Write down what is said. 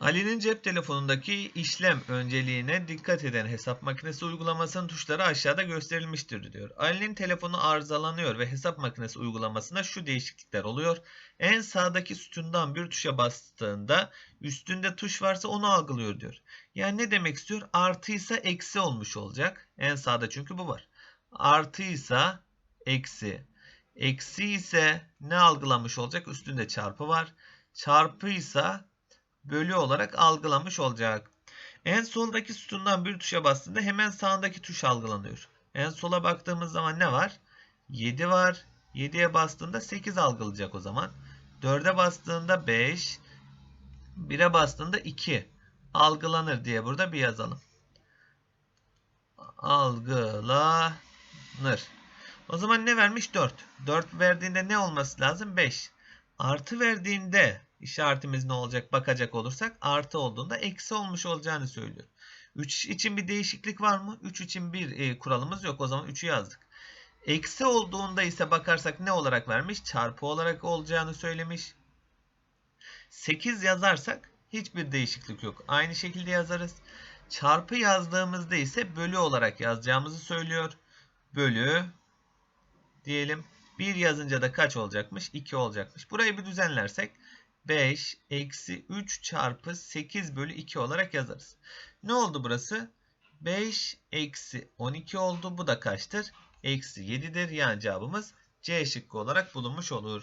Ali'nin cep telefonundaki işlem önceliğine dikkat eden hesap makinesi uygulamasının tuşları aşağıda gösterilmiştir diyor. Ali'nin telefonu arızalanıyor ve hesap makinesi uygulamasında şu değişiklikler oluyor. En sağdaki sütundan bir tuşa bastığında üstünde tuş varsa onu algılıyor diyor. Yani ne demek istiyor? Artıysa eksi olmuş olacak. En sağda çünkü bu var. Artıysa eksi. Eksi ise ne algılamış olacak? Üstünde çarpı var. Çarpıysa bölü olarak algılamış olacak. En soldaki sütundan bir tuşa bastığında hemen sağındaki tuş algılanıyor. En sola baktığımız zaman ne var? 7 var. 7'ye bastığında 8 algılayacak o zaman. 4'e bastığında 5. 1'e bastığında 2 algılanır diye burada bir yazalım. Algılanır. O zaman ne vermiş? 4. 4 verdiğinde ne olması lazım? 5. Artı verdiğinde işaretimiz ne olacak bakacak olursak artı olduğunda eksi olmuş olacağını söylüyor. 3 için bir değişiklik var mı? 3 için bir e, kuralımız yok. O zaman 3'ü yazdık. Eksi olduğunda ise bakarsak ne olarak vermiş? Çarpı olarak olacağını söylemiş. 8 yazarsak hiçbir değişiklik yok. Aynı şekilde yazarız. Çarpı yazdığımızda ise bölü olarak yazacağımızı söylüyor. Bölü diyelim. 1 yazınca da kaç olacakmış? 2 olacakmış. Burayı bir düzenlersek 5 eksi 3 çarpı 8 bölü 2 olarak yazarız. Ne oldu burası? 5 eksi 12 oldu. Bu da kaçtır? Eksi 7'dir. Yani cevabımız C şıkkı olarak bulunmuş olur.